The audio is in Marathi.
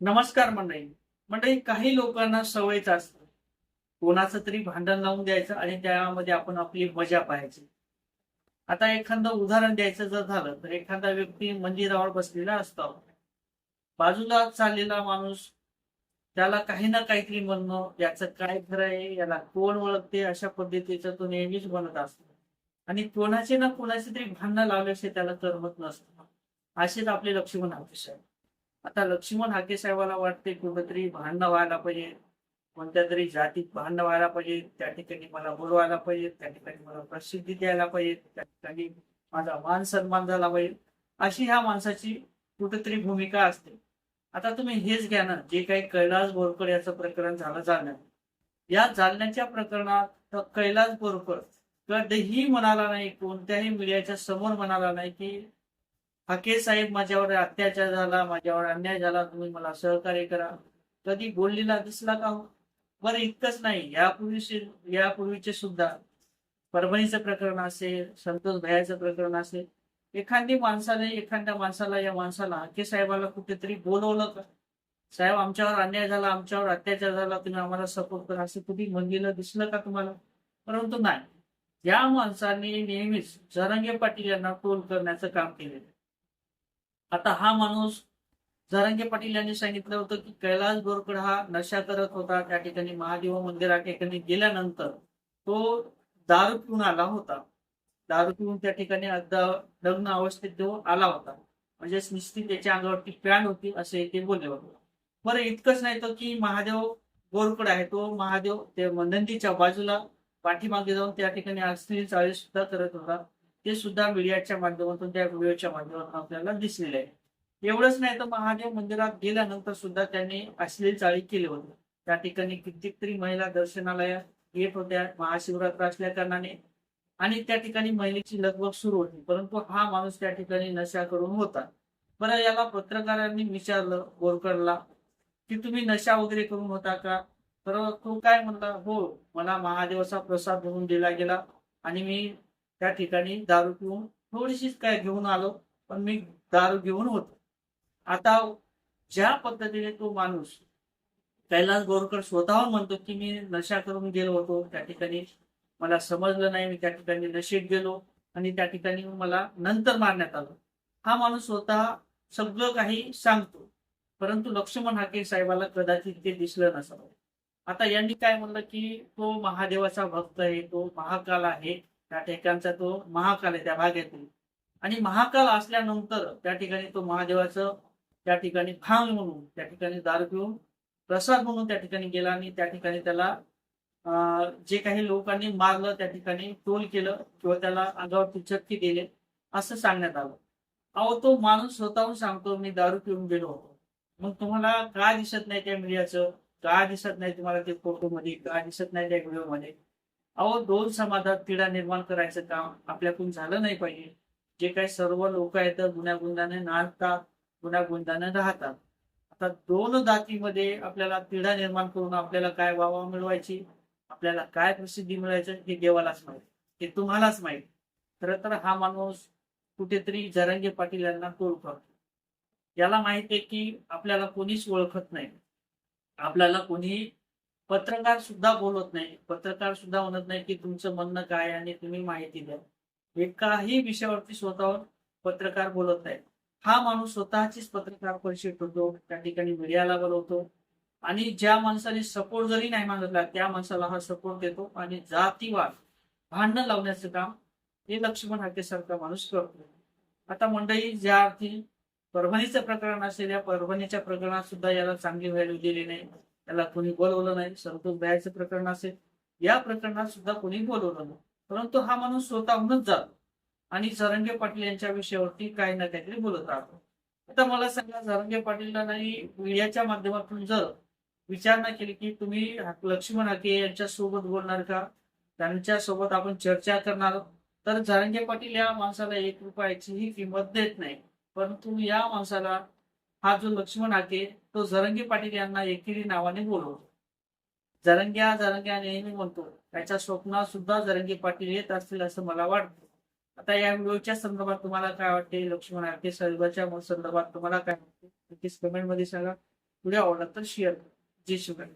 नमस्कार मंडळी. मंडळी काही लोकांना सवयच असतं कोणाचं तरी भांडण लावून द्यायचं आणि त्यामध्ये आपण आपली मजा पाहायची. आता एखादं उदाहरण द्यायचं जर झालं तर एखादा व्यक्ती मंदिरावर बसलेला असतो. बाजूला चाललेला माणूस त्याला काही ना काहीतरी म्हणणं याचं काय खरं आहे याला कोण ओळखते अशा पद्धतीचं तो नेहमीच म्हणत असतो. आणि कोणाचे ना कोणाचे तरी भांडणं लावल्याशिवाय त्याला करमत नसतं. असेच आपले लक्ष्मण आहे. आता लक्ष्मण हाके साहेबाला वाटते कुठंतरी भांडणं व्हायला पाहिजे. कोणत्या तरी जातीत भांडणं व्हायला पाहिजे. त्या ठिकाणी मला बोलवायला पाहिजे. त्या ठिकाणी मला प्रसिद्धी द्यायला पाहिजे. त्या ठिकाणी माझा मान सन्मान झाला पाहिजे. अशी ह्या माणसाची कुठेतरी भूमिका असते. आता तुम्ही हेच घ्या ना. जे काही कैलास बोरकर याचं प्रकरण झालं जालन्यात या जालन्याच्या प्रकरणात कैलास बोरकर कधीही म्हणाला नाही. कोणत्याही मीडियाच्या समोर म्हणाला नाही की हाके साहेब माझ्यावर अत्याचार झाला माझ्यावर अन्याय झाला तुम्ही मला सहकार्य करा. कधी बोललेला दिसला का हो? बरं इतकंच नाही. यापूर्वी यापूर्वीचे सुद्धा. परभणीचं प्रकरण असेल संतोष भयाचं प्रकरण असेल एखादी माणसाने एखाद्या माणसाला या माणसाला हाके साहेबाला कुठेतरी बोलवलं का? साहेब आमच्यावर अन्याय झाला आमच्यावर अत्याचार झाला तुम्ही आम्हाला सपोर्ट करा. असं कुठे म्हणलेलं दिसलं का तुम्हाला? परंतु नाही. या माणसाने नेहमीच जरंगे पाटील यांना टोल करण्याचं काम केलेलं आता हा माणूस जरांगे पाटील यांनी सांगितलं होतं की कैलास बोरकड हा नशा करत होता. त्या ठिकाणी महादेव मंदिरा ठिकाणी गेल्यानंतर तो दारू पिऊन आला होता. दारू पिऊन त्या ठिकाणी अगदा लग्न अवस्थेत तो आला होता. म्हणजेच निश्चित त्याच्या अंगावरती पॅन होती असे ते बोलले होते. बरं इतकंच नाही तर की महादेव बोरकड आहे. तो महादेव ते नंदीच्या बाजूला पाठीमागे जाऊन त्या ठिकाणी अस्थिर चाळी सुद्धा करत होता. ते सुद्धा मीडियाच्या माध्यमातून त्या व्हिडिओच्या माध्यमातून आपल्याला दिसलेले आहे. एवढंच नाही तर महादेव मंदिरात गेल्यानंतर सुद्धा त्यांनी अश्लील चाळी केली होती. त्या ठिकाणी कित्येक तरी महिला दर्शनाला येत होत्या महाशिवरात्र असल्या कारणाने. आणि त्या ठिकाणी महिलेची लगबग सुरू होती परंतु हा माणूस त्या ठिकाणी नशा करून होता. बरं याला पत्रकारांनी विचारलं बोरकरला की तुम्ही नशा वगैरे करून होता का? तर तो काय म्हणला हो मला महादेवाचा प्रसाद म्हणून दिला गेला आणि मी त्या ठिकाणी दारू पिऊन थोडीशीच काय घेऊन आलो पण मी दारू घेऊन होतो. आता ज्या पद्धतीने तो माणूस कैलास गोरकर स्वतःहून म्हणतो की मी नशा करून गेलो होतो त्या ठिकाणी मला समजलं नाही मी त्या ठिकाणी नशेत गेलो आणि त्या ठिकाणी मला नंतर मारण्यात आलं. हा माणूस स्वतः सगळं काही सांगतो परंतु लक्ष्मण हाके साहेबाला कदाचित ते दिसलं नसावं. आता यांनी काय म्हणलं की तो महादेवाचा भक्त आहे तो महाकाल आहे त्या ठिकाणचा तो महाकाल आहे त्या भागातील आणि महाकाल असल्यानंतर त्या ठिकाणी तो महादेवाचं त्या ठिकाणी भांग म्हणून त्या ठिकाणी दारू पिऊन प्रसाद म्हणून त्या ठिकाणी गेला आणि त्या ठिकाणी त्याला जे काही लोकांनी मारलं त्या ठिकाणी टोल केलं किंवा त्याला अंगावरती चटके दिले असं सांगण्यात आलं. अहो तो माणूस स्वतःहून सांगतो मी दारू पिऊन गेलो होतो. मग तुम्हाला का दिसत नाही त्या मीडियाचं? का दिसत नाही तुम्हाला ते फोटो मध्ये का दिसत नाही त्या व्हिडिओमध्ये अहो दोन समाजात तिढा निर्माण करायचं काम आपल्याकडून झालं नाही पाहिजे. जे काही सर्व लोक आहेत गुन्ह्या गुंदाने नांदतात राहतात. आता दोन जातीमध्ये आपल्याला तिढा निर्माण करून आपल्याला काय वावा मिळवायची आपल्याला काय प्रसिद्धी मिळायचं हे देवालाच माहीत. हे तुम्हालाच माहीत. खरं तर हा माणूस कुठेतरी जरांगे पाटील यांना तोड करतो. याला माहीत आहे की आपल्याला कोणीच ओळखत नाही. आपल्याला कोणी पत्रकार सुद्धा बोलत नाही. पत्रकार सुद्धा म्हणत नाही की तुमचं म्हणणं काय आणि तुम्ही माहिती द्या. एकाही विषयावरती स्वतःवर पत्रकार बोलत नाही हा माणूस स्वतःचीच पत्रकार परिषद होतो त्या ठिकाणी मीडियाला बोलवतो आणि ज्या माणसाने सपोर्ट जरी नाही मागितला त्या माणसाला हा सपोर्ट देतो आणि जातीवाद भांडण लावण्याचं काम हे लक्ष्मण हाकेसारखा माणूस करतो. आता मंडळी ज्या अर्थी परभणीचं प्रकरण असेल या परभणीच्या प्रकरणात सुद्धा याला चांगली व्हॅल्यू दिली नाही. त्याला कोणी बोलवलं नाही. संतोष द्यायचं प्रकरण असेल. या प्रकरणात सुद्धा कोणी बोलवलं नाही. परंतु हा माणूस स्वतःहूनच जातो. आणि जरंगे पाटील यांच्या विषयावरती काही ना काहीतरी बोलत राहतो. आता मला सांगा जरंगे पाटीलला नाही मीडियाच्या माध्यमातून जर विचारणा केली की तुम्ही लक्ष्मण हाके यांच्या सोबत बोलणार का? त्यांच्यासोबत आपण चर्चा करणार तर झरंगे पाटील या माणसाला एक रुपयाचीही किंमत देत नाही. परंतु या माणसाला हा जो लक्ष्मण हाके तो जरंगी पाटील यांना एकेरी नावाने बोलवतो. जरंग्या जरंग्या नेहमी म्हणतो त्याच्या स्वप्नात सुद्धा जरंगी पाटील येत असतील असं मला वाटतं. आता या व्हिडिओच्या संदर्भात तुम्हाला काय वाटते? लक्ष्मण आरके साहेबाच्या संदर्भात तुम्हाला काय वाटते? नक्कीच कमेंटमध्ये सांगा. व्हिडिओ आवडला तर शेअर करा. जय शिवराय